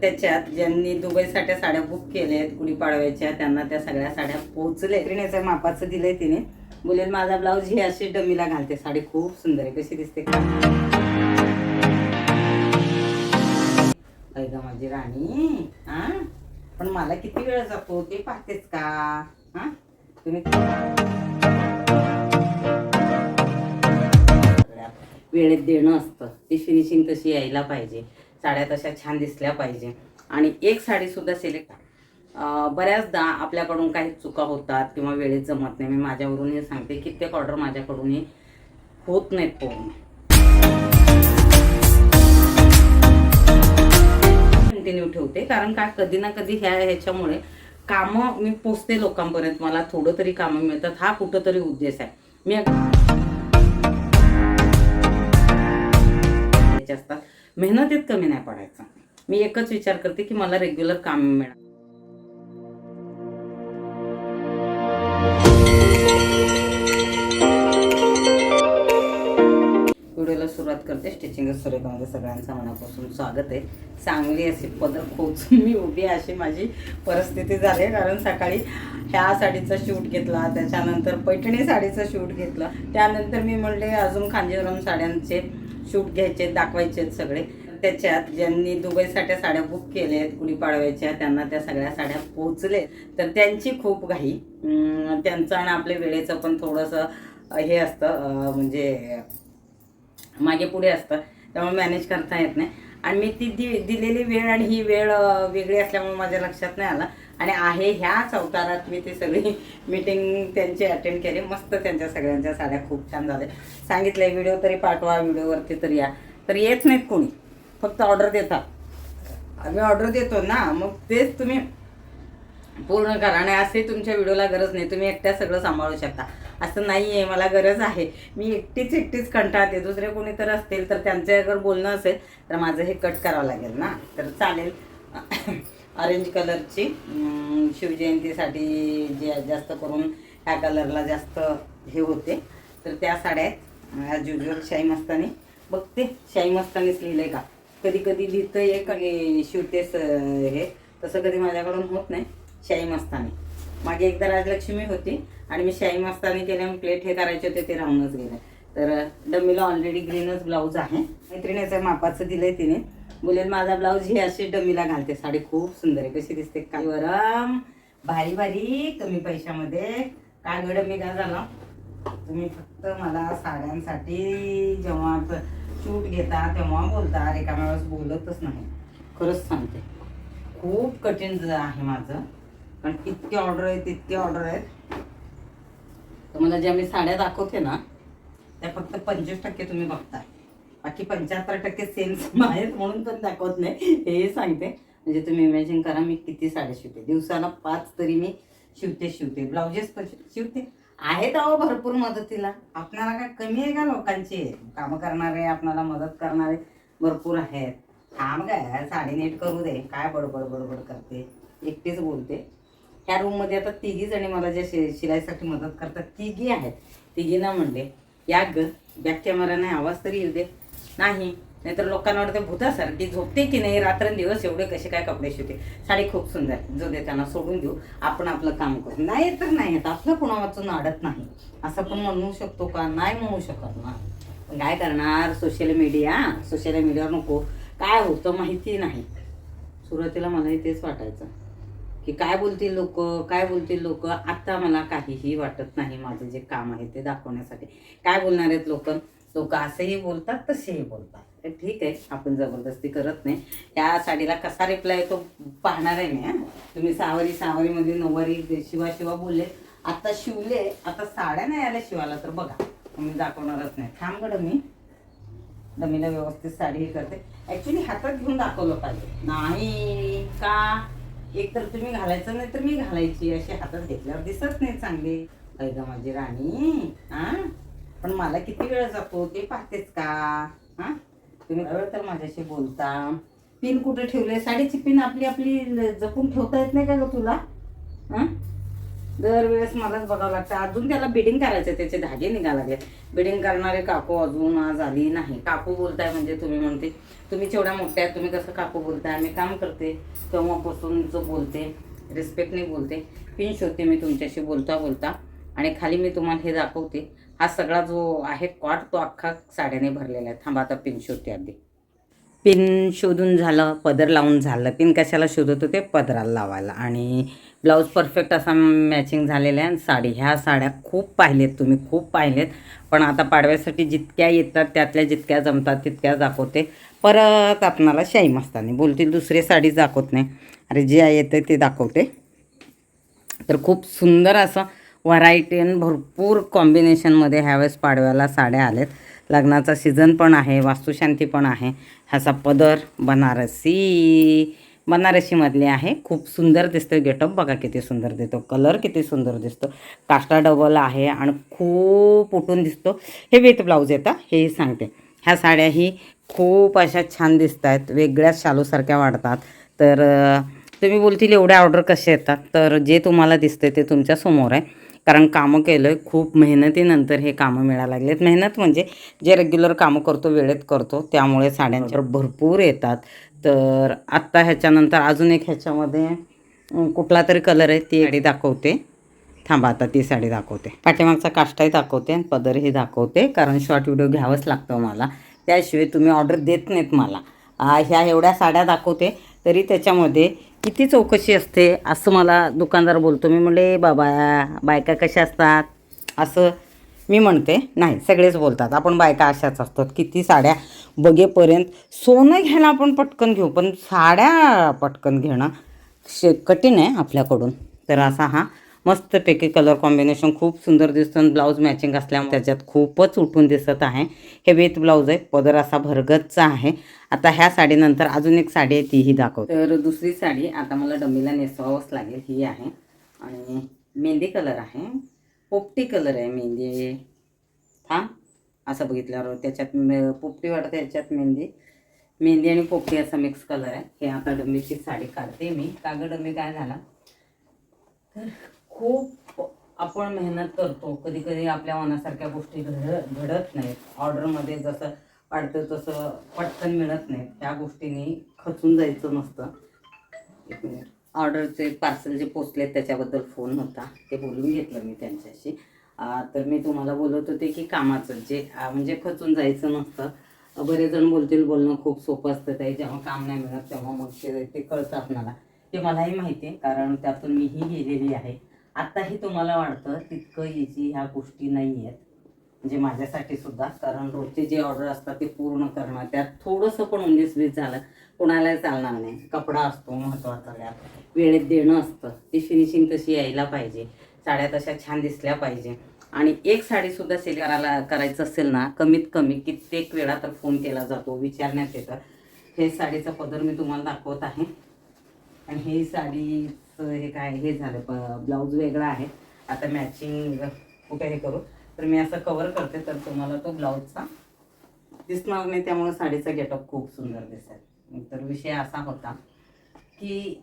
त्याच्यात ज्यांनी दुबईसाठी साड्या बुक केल्या आहेत गुढीपाडव्याच्या त्यांना त्या सगळ्या साड्या पोहोचल्या त्रिण्याचं मापाचं दिलंय तिने. बोलेल माझा ब्लाऊज ही अशी डमीला घालते. साडी खूप सुंदर आहे. कशी दिसते? का ऐका माझी राणी हा पण मला किती वेळ जातो? ते पाहतेच का? हा तुम्ही वेळेत देणं असतं. ती फिनिशिंग तशी यायला पाहिजे. साड्या तशा छान दिसल्या पाहिजे. आणि एक साडी सुद्धा सिलेक्ट बऱ्याचदा आपल्याकडून काही चुका होतात किंवा वेळेत जमत नाही. मी माझ्यावरून हे सांगते कित्येक ऑर्डर माझ्याकडूनही होत नाहीत पूर्ण. कंटिन्यू ठेवते कारण काय कधी ना कधी ह्या ह्याच्यामुळे कामं मी पोचते लोकांपर्यंत. मला थोडं तरी कामं मिळतात. हा कुठंतरी उद्देश आहे. मी असतात मेहनतीत कमी नाही पडायचं. मी एकच विचार करते की मला रेग्युलर काम मिळालं. व्हिडिओला सुरुवात करते. स्टिचिंग सुरेखामध्ये सगळ्यांचं मनापासून स्वागत आहे. चांगली अशी पदर खोचून मी उभी अशी माझी परिस्थिती झाली कारण सकाळी ह्या साडीचा शूट घेतला त्याच्यानंतर पैठणी साडीचा शूट घेतला. त्यानंतर मी म्हणले अजून खांजीवरम साड्यांचे शूट घ्यायचे दाखवायचे सगळे. त्याच्यात ज्यांनी दुबईसाठी साड्या बुक केल्या आहेत गुढीपाडव्याच्या त्यांना त्या सगळ्या साड्या पोहोचले. तर त्यांची खूप घाई. त्यांचं आणि आपल्या वेळेचं पण थोडंसं हे असतं म्हणजे मागे पुढे असतं. त्यामुळे मॅनेज करता येत नाही. आणि मी ती दि दिलेली वेळ आणि ही वेळ वेगळी असल्यामुळे माझ्या लक्षात नाही आला. आणि आहे ह्याच अवतारात मी ती सगळी मीटिंग त्यांची अटेंड केली. मस्त त्यांच्या सगळ्यांच्या साड्या खूप छान झाल्या. सांगितलंय व्हिडिओ तरी पाठवा व्हिडिओवरती तरी या. तर येत नाहीत कोणी. फक्त ऑर्डर देतात. आम्ही ऑर्डर देतो ना मग तेच तुम्ही पूर्ण करा. आणि असे तुमच्या व्हिडिओला गरज नाही. तुम्ही एकट्या सगळं सांभाळू शकता. असं नाही आहे मला गरज आहे. मी एकटीच एकटीच कंटाळते. दुसरे कोणी तर असतील तर त्यांच्या अगर बोलणं असेल तर माझं हे कट करावं लागेल ना. तर चालेल. ऑरेंज कलरची शिवजयंतीसाठी जे जास्त करून ह्या कलरला जास्त हे होते. तर त्या साड्या आहेत. ॲज युजल शाही मस्तानी. बघते शाही मस्तानीच लिहिलंय का? कधी कधी लिहितं एक आणि शिवतेच हे. तसं कधी माझ्याकडून होत नाही. शाही मस्तानी. मागे एकदा राजलक्ष्मी होती आणि मी शाही मस्तानी केल्यामुळे प्लेट हे करायचे होते ते राहूनच गेले. तर डमीला ऑलरेडी ग्रीनच ब्लाऊज आहे. मैत्रिणीचं मापाचं दिलंय तिने. बोलेल माझा ब्लाऊज ही अशी डमीला घालते साडी खूप सुंदर आहे कशी दिसते काय वरम भारी भारी कमी पैशामध्ये. काय गड मी काय झाला? तुम्ही फक्त मला साड्यांसाठी जेव्हा शूट घेता तेव्हा बोलता रिकाम्या वेळेस बोलतच नाही. खरंच सांगते. खूप कठीण आहे माझं पण इतके ऑर्डर आहेत इतके ऑर्डर आहेत. तर मला ज्या मी साड्या दाखवते ना त्या फक्त पंचवीस टक्के तुम्ही बघताय. बाकी पंच्याहत्तर टक्के सेल्स आहेत म्हणून पण दाखवत नाही. हे सांगते. म्हणजे तुम्ही इमॅजिन करा मी किती साड्या शिवते. दिवसाला पाच तरी मी शिवते शिवते. ब्लाउजेस पण शिवते. आहेत अहो भरपूर मदतीला. आपणाला काय कमी आहे का लोकांची? कामं करणारे आपणाला मदत करणारे भरपूर आहेत. थांब काय साडी नीट करू दे. काय बडबड बडबड करते? एकटीच बोलते. ह्या रूममध्ये आता तिघी जणी मला ज्या शि शिलाईसाठी मदत करतात तिघी आहेत. तिघींना म्हणले या ग बॅक कॅमेरा नाही आवाज तरी येऊ दे. नाही. नाहीतर लोकांना वाटतं भूतासारखी झोपते की नाही? रात्रंदिवस एवढे कसे काय कपडे शिवते? साडी खूप सुंदर जो दे त्यांना सोडून देऊ. आपण आपलं काम करू. नाही तर नाही. येत आपलं कुणावाचून अडत नाही. असं पण म्हणू शकतो का? नाही म्हणू शकत ना. पण काय करणार? सोशल मीडिया सोशल मीडियावर नको. काय होतं माहिती नाही. सुरुवातीला मलाही तेच वाटायचं की काय बोलतील लोक? काय बोलतील लोक? आत्ता मला काहीही वाटत नाही माझं जे काम आहे ते दाखवण्यासाठी. काय बोलणार आहेत लोक? लोक असंही बोलतात तसेही बोलतात. ठीक आहे आपण जबरदस्ती करत नाही. या साडीला कसा रिप्लाय येतो पाहणार आहे मी तुम्ही सहावारी सहावारीमध्ये म्हणजे नऊवारी शिवा शिवा बोलले. आता शिवले आता साड्या नाही आल्या शिवाला तर बघा. मी दाखवणारच नाही. थांब गडं मी डमीला व्यवस्थित साडी हे करते. ॲक्च्युली हातात घेऊन दाखवलं पाहिजे. नाही का? एक तर तुम्ही घालायचं नाही तर मी घालायची. अशी हातात घेतल्यावर दिसत नाही चांगली. ऐका माझी राणी हा. पण मला किती वेळ जातो? ते पाहतेच का? हा? तुम्ही वेळ तर माझ्याशी बोलता. पिन कुठे ठेवले साडीची पिन आपली आपली जपून ठेवता येत नाही का ग तुला? दरवेळेस मलाच बघावं लागतं. अजून त्याला बिडिंग करायचं त्याचे धागे निघा लागले बिडिंग करणारे काकू अजून आज आली नाही. काकू बोलताय म्हणजे तुम्ही म्हणते तुम्ही जेवढ्या मोठ्या आहेत तुम्ही कसं काकू बोलताय? मी काम करते. तेव्हापासून जो बोलते रिस्पेक्टने बोलते. पिन शोधते मी तुमच्याशी बोलता बोलता. आणि खाली मी तुम्हाला हे दाखवते. हा सगळा जो आहे कॉट तो अख्खा साड्याने भरलेला आहे. थांबा आता पिन शोधते आधी. पिन शोधून झालं पदर लावून झालं. पिन कशाला शोधत होते? पदराला लावायला. आणि ब्लाऊज परफेक्ट असा मॅचिंग झालेला आहे. आणि साडी ह्या साड्या खूप पाहिलेत तुम्ही खूप पाहिलेत. पण आता पाडव्यासाठी जितक्या येतात त्यातल्या जितक्या जमतात तितक्या दाखवते. परत आपणाला शाही मस्तानी. बोलतील दुसरी साडी दाखवत नाही. अरे जे येतं ते दाखवते. तर खूप सुंदर असं व्हरायटी आणि भरपूर कॉम्बिनेशनमध्ये ह्यावेळेस पाडव्याला साड्या आल्यात लग्नाचा सीझन पण आहे वास्तुशांती पण आहे. ह्याचा पदर बनारसी. बनारसीमधली आहे. खूप सुंदर दिसतं गेटअप बघा किती सुंदर देतो कलर किती सुंदर दिसतो. काष्टा डबल आहे आणि खूप उठून दिसतो. हे विथ ब्लाऊज येतं हेही सांगते. ह्या साड्याही खूप अशा छान दिसत आहेत वेगळ्याच शालूसारख्या वाढतात. तर तुम्ही बोलतील एवढ्या ऑर्डर कसे येतात? तर जे तुम्हाला दिसते ते तुमच्यासमोर आहे. कारण कामं केलं आहे खूप मेहनतीनंतर हे कामं मिळायला लागलेत. मेहनत म्हणजे जे रेग्युलर कामं करतो वेळेत करतो त्यामुळे साड्यांच्या भरपूर येतात. तर आत्ता ह्याच्यानंतर अजून एक ह्याच्यामध्ये कुठला तरी कलर आहे ती साडी. दाखवते. थांबा आता ती साडी दाखवते. पाठीमागचा काष्टाही दाखवते आणि पदरही दाखवते कारण शॉर्ट व्हिडिओ घ्यावंच लागतं मला. त्याशिवाय तुम्ही ऑर्डर देत नाहीत मला. ह्या एवढ्या साड्या दाखवते तरी त्याच्यामध्ये किती चौकशी असते? असं मला दुकानदार बोलतो. मी म्हणले बाबा बायका कशा असतात? असं मी म्हणते. नाही सगळेच बोलतात. आपण बायका अशाच असतात. किती साड्या बघेपर्यंत सोनं घ्यायला आपण पटकन घेऊ पण साड्या पटकन घेणं शे कठीण आहे आपल्याकडून. तर असा हा मस्तपैकी कलर कॉम्बिनेशन खूप सुंदर दिसतं आणि ब्लाऊज मॅचिंग असल्यामुळे त्याच्यात खूपच उठून दिसत आहे. हे वेत ब्लाऊज आहे. पदर असा भरगतचा आहे. आता ह्या साडीनंतर अजून एक साडी आहे तीही दाखवते. तर दुसरी साडी आता मला डमीला नेसवावंच लागेल ही आहे. आणि मेहंदी कलर आहे. पोपटी कलर आहे मेहंदी. थांब. असं बघितल्यावर त्याच्यात मे- पोपटी वाटते याच्यात मेहंदी. मेहंदी आणि पोपटी असा मिक्स कलर आहे. हे आता डमीची साडी काढते मी. कागद डमी काय झाला? तर खूप आपण मेहनत करतो. कधी कधी आपल्या मनासारख्या गोष्टी घड घडत नाहीत. ऑर्डरमध्ये जसं वाटतं तसं पटकन मिळत नाही त्या गोष्टीने खचून जायचं नसतं. एक मिनिट. ऑर्डरचे पार्सल जे पोचले त्याच्याबद्दल फोन होता. ते बोलून घेतलं मी त्यांच्याशी. तर मी तुम्हाला बोलत होते की कामाचं जे म्हणजे खचून जायचं नसतं. बरेच जण बोलतील बोलणं खूप सोपं असतं ते जेव्हा काम नाही मिळत तेव्हा मग ते ते कळतं आपणाला ते मलाही माहिती आहे. कारण त्यातून मीही गेलेली आहे. आत्ताही तुम्हाला वाटतं तितकं इझी ह्या गोष्टी नाही आहेत म्हणजे माझ्यासाठी सुद्धा कारण रोजचे जे ऑर्डर असतात ते पूर्ण करणं त्यात थोडंसं पण म्हणजे उन्नीस वीस झालं. कोणालाही चालणार नाही. कपडा असतो महत्त्वाचा त्यात वेळेत देणं असतं. ती फिनिशिंग तशी यायला पाहिजे. साड्या तशा छान दिसल्या पाहिजे. आणि एक साडीसुद्धा सेल करायला करायचं असेल ना कमीत कमी कित्येक वेळा तर फोन केला जातो विचारण्यात येतं. हे साडीचा पदर मी तुम्हाला दाखवत आहे. आणि ही साडी हे काय हे झालं प ब्लाऊज वेगळा आहे. आता मॅचिंग कुठे हे करू? तर मी असं कवर करते तर तुम्हाला तो ब्लाऊजचा दिसणार नाही त्यामुळे साडीचा गेटअप खूप सुंदर दिसेल. तर विषय असा होता की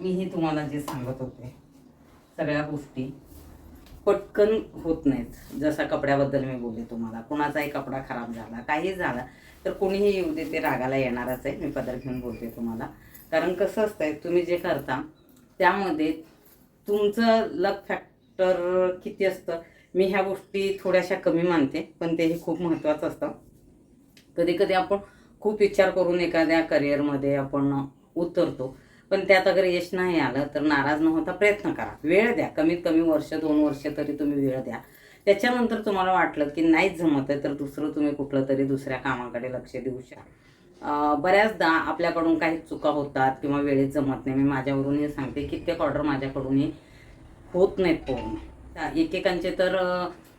मीही तुम्हाला जे सांगत होते सगळ्या गोष्टी पटकन होत नाहीत. जसा कपड्याबद्दल मी बोलले तुम्हाला कोणाचाही कपडा खराब झाला काही झाला तर कोणीही येऊ दे ते रागाला येणारच आहे. मी पदर घेऊन बोलते तुम्हाला. कारण कसं असतंय तुम्ही जे करता त्यामध्ये तुमचं लक फॅक्टर किती असतं मी ह्या गोष्टी थोड्याशा कमी मानते पण तेही खूप महत्त्वाचं असतं. कधी कधी आपण खूप विचार करून एखाद्या करिअरमध्ये आपण उतरतो पण त्यात अगर यश नाही आलं तर नाराज न होता प्रयत्न करा. वेळ द्या. कमीत कमी वर्ष दोन वर्ष तरी तुम्ही वेळ द्या. त्याच्यानंतर तुम्हाला वाटलं की नाहीच जमत आहे तर दुसरं तुम्ही कुठलं तरी दुसऱ्या कामाकडे लक्ष देऊ शकता बऱ्याचदा आपल्याकडून काही चुका होतात किंवा वेळेत जमत नाही. मी माझ्यावरूनही सांगते कित्येक ऑर्डर माझ्याकडूनही होत नाहीत पूर्ण. एकेकांचे तर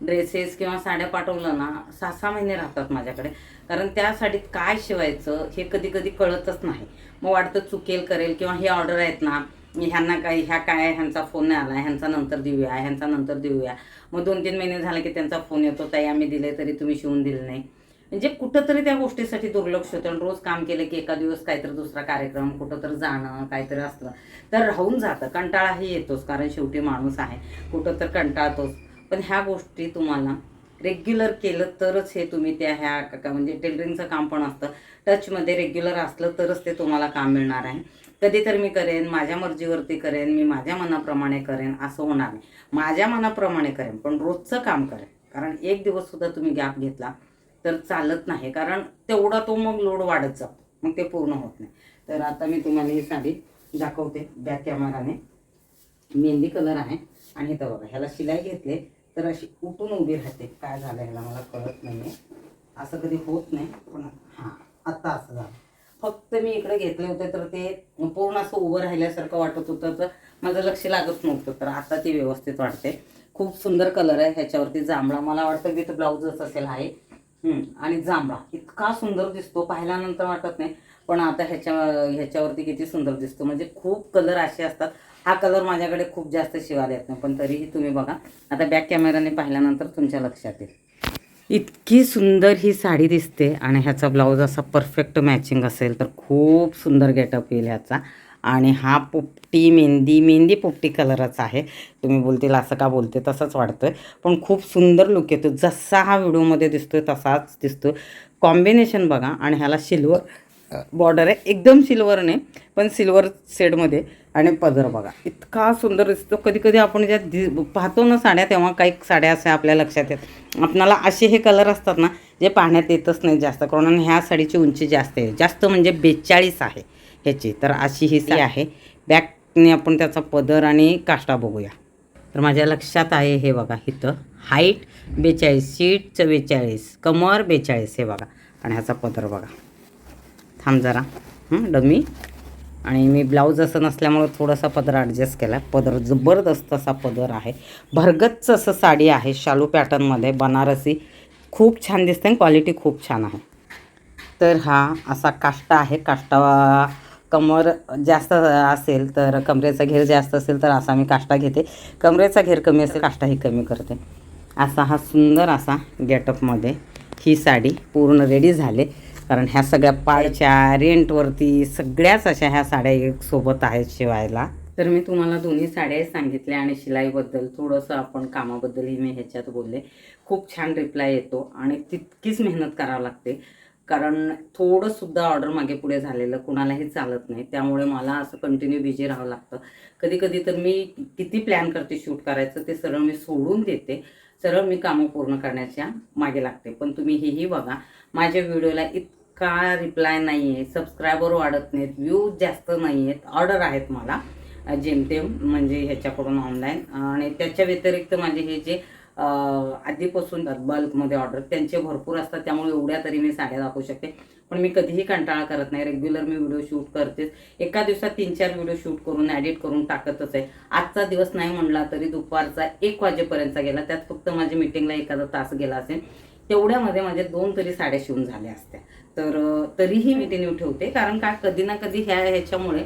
ड्रेसेस किंवा साड्या पाठवलं ना सहा सहा महिने राहतात माझ्याकडे. कारण त्या साडीत काय शिवायचं हे कधी कधी कळतच नाही. मग वाटतं चुकेल करेल किंवा हे ऑर्डर आहेत ना ह्यांना काय ह्या काय ह्यांचा फोन नाही आला ह्यांचा नंतर देऊया ह्यांचा नंतर देऊया. मग दोन तीन महिने झाले की त्यांचा फोन येतो ताई आम्ही दिले तरी तुम्ही शिवून दिले नाही. म्हणजे कुठंतरी त्या गोष्टीसाठी दुर्लक्ष होतं. आणि रोज काम केलं की एका दिवस काहीतरी दुसरा कार्यक्रम कुठं तर जाणं काहीतरी असलं तर राहून जातं. कंटाळाही येतोच कारण शेवटी माणूस आहे. कुठं तर कंटाळतोच. पण ह्या गोष्टी तुम्हाला रेग्युलर केलं तरच हे तुम्ही त्या ह्या का- म्हणजे टेलरिंगचं काम पण असतं. टचमध्ये रेग्युलर असलं तरच ते तुम्हाला काम मिळणार आहे. कधी तर मी करेन माझ्या मर्जीवरती करेन मी माझ्या मनाप्रमाणे करेन असं होणार नाही. माझ्या मनाप्रमाणे करेन पण रोजचं काम करेन. कारण एक दिवस सुद्धा तुम्ही गॅप घेतला तर चालत नाही. कारण तेवढा तो मग लोड वाढत जातो. मग ते पूर्ण होत नाही. तर आता मी तुम्हाला ही साडी दाखवते. बॅक कॅमेराने मेहंदी कलर आहे. आणि इथं बघा ह्याला शिलाई घेतले. तर अशी उठून उभी राहते. काय झालं ह्याला मला कळत नाही असं कधी होत नाही पण हां आत्ता असं झालं. फक्त मी इकडे घेतले होते तर ते पूर्ण असं उभं राहिल्यासारखं वाटत होतं. तर माझं लक्ष लागत नव्हतं. तर आता ती व्यवस्थित वाटते खूप सुंदर कलर आहे. ह्याच्यावरती जांभळा मला वाटतं विथ ब्लाऊजच असेल आहे. आणि जांभळा. इतका सुंदर दिसतो. पाहिल्यानंतर वाटत नाही. पण आता ह्याच्या ह्याच्यावरती किती सुंदर दिसतो. म्हणजे खूप कलर असे असतात. हा कलर माझ्याकडे खूप जास्त शिवायला येत नाही. पण तरीही तुम्ही बघा. आता बॅक कॅमेराने पाहिल्यानंतर तुमच्या लक्षात येईल. इतकी सुंदर ही साडी दिसते. आणि ह्याचा ब्लाऊज असा परफेक्ट मॅचिंग असेल तर खूप सुंदर गेटअप येईल ह्याचा. आणि हा पोपटी मेहंदी मेहंदी पोपटी कलरच आहे. तुम्ही बोलतील असं का बोलते? तसंच वाटतं पण खूप सुंदर लुक येतो. जसा हा व्हिडिओमध्ये दिसतोय तसाच दिसतो. कॉम्बिनेशन बघा. आणि ह्याला सिल्वर बॉर्डर आहे. एकदम सिल्वर नाही पण सिल्वर शेडमध्ये आणि पदर बघा. इतका सुंदर दिसतो. कधी कधी आपण ज्या दि पाहतो ना साड्या तेव्हा काही साड्या अशा आपल्या लक्षात येत. आपणाला असे हे कलर असतात ना जे पाहण्यात येतच नाही जास्त करून. आणि ह्या साडीची उंची जास्त आहे. जास्त म्हणजे बेचाळीस आहे. ह्याची. तर अशी ही सी आहे. बॅकने आपण त्याचा पदर आणि काष्टा बघूया. तर माझ्या लक्षात आहे हे बघा इथं. हाईट बेचाळीस सीट चव्वेचाळीस कमर बेचाळीस हे बघा. आणि ह्याचा पदर बघा. थांब जरा. हं, डमी. आणि मी ब्लाऊज असं नसल्यामुळं थोडासा पदर ॲडजस्ट केला पदर जबरदस्त असा पदर आहे. भरगच्च असं साडी आहे शालू पॅटर्नमध्ये. बनारसी. खूप छान दिसते आणि क्वालिटी खूप छान आहे. तर हा असा काष्टा आहे. काष्टा कमर जास्त असेल तर कमरेचा घेर जास्त असेल तर असा मी काष्टा घेते. कमरेचा घेर कमी असेल काष्टाही कमी करते. असा हा सुंदर असा गेटअपमध्ये ही साडी पूर्ण रेडी झाले. कारण ह्या सगळ्या पाळच्या रेंटवरती सगळ्याच अशा ह्या साड्या एक सोबत आहेत शिवायला. तर मी तुम्हाला दोन्ही साड्याही सांगितल्या आणि शिलाईबद्दल थोडंसं आपण कामाबद्दलही मी ह्याच्यात बोलले. खूप छान रिप्लाय येतो आणि तितकीच मेहनत करावं लागते. कारण थोडंसुद्धा ऑर्डर मागे पुढे झालेलं कुणालाही चालत नाही. त्यामुळे मला असं कंटिन्यू बिझी राहावं लागतं. कधी कधी तर मी किती प्लॅन करते शूट करायचं ते सरळ मी सोडून देते. सरळ मी कामं पूर्ण करण्याच्या मागे लागते. पण तुम्ही हेही बघा माझ्या व्हिडिओला इतका रिप्लाय नाही आहे सबस्क्रायबर वाढत नाहीत व्ह्यूज जास्त नाही आहेत ऑर्डर आहेत मला. जेमतेम म्हणजे ह्याच्याकडून ऑनलाईन आणि त्याच्या व्यतिरिक्त माझे हे जे आधीपासून बल्कमध्ये ऑर्डर त्यांचे भरपूर असतात त्यामुळे एवढ्या तरी मी साड्या दाखवू शकते. पण मी कधीही कंटाळा करत नाही रेग्युलर मी व्हिडिओ शूट करतेच. एका दिवसात तीन चार व्हिडिओ शूट करून एडिट करून टाकतच आहे. आजचा दिवस नाही म्हणला तरी दुपारचा एक वाजेपर्यंतचा गेला त्यात फक्त माझ्या मिटिंगला एखादा तास गेला असेल तेवढ्यामध्ये माझ्या दोन तरी साड्या शिवून झाल्या असत्या. तर तरीही मी ते न्यू ठेवते कारण का कधी ना कधी ह्या ह्याच्यामुळे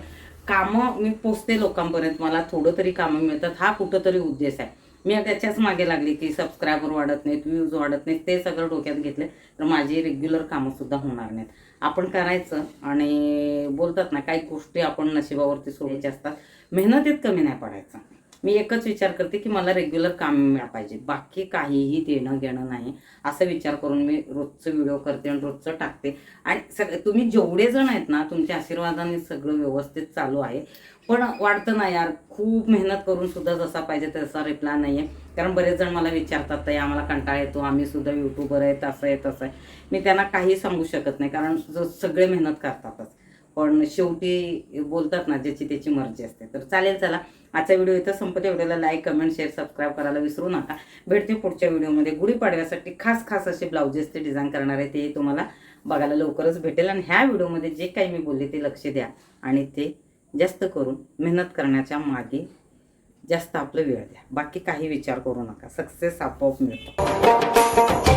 कामं मी पोचते लोकांपर्यंत मला थोडं तरी कामं मिळतात. हा कुठंतरी उद्देश आहे. मी त्याच्याच मागे लागली की सबस्क्रायबर वाढत नाहीत व्ह्यूज वाढत नाहीत ते सगळं डोक्यात घेतले तर माझी रेग्युलर कामंसुद्धा होणार नाहीत. आपण करायचं आणि बोलतात ना काही गोष्टी आपण नशिबावरती सोडायच्या असतात मेहनतीत कमी नाही पडायचं. मी एकच विचार करते की मला रेग्युलर काम मिळा पाहिजे बाकी काहीही देणं घेणं नाही. असं विचार करून मी रोजचं व्हिडिओ करते आणि रोजचं टाकते. आणि सग तुम्ही जेवढे जण आहेत ना तुमच्या आशीर्वादाने सगळं व्यवस्थित चालू आहे. पण वाटतं ना यार. खूप मेहनत करून सुद्धा जसा पाहिजे तसा रिप्लाय नाही आहे कारण बरेच जण मला विचारतात ताई आम्हाला कंटाळा येतो. आम्ही सुद्धा युट्यूबर आहे. तसं आहे तसं आहे. मी त्यांना काही सांगू शकत नाही. कारण जो सगळे मेहनत करतातच. पण शेवटी बोलतात ना ज्याची त्याची मर्जी असते. तर चालेल चला. आजचा व्हिडिओ इथं संपते. व्हिडिओला लाईक कमेंट शेअर सबस्क्राईब करायला विसरू नका. भेटते पुढच्या व्हिडिओमध्ये. गुढीपाडव्यासाठी खास खास असे ब्लाउजेसचे डिझाईन करणार आहे ते तुम्हाला बघायला लवकरच भेटेल. आणि ह्या व्हिडिओमध्ये जे काही मी बोलले ते लक्ष द्या. आणि ते जास्त करून मेहनत करण्याच्या मागे जास्त आपलं वेळ द्या. बाकी काही विचार करू नका. सक्सेस आपोआप मिळतो.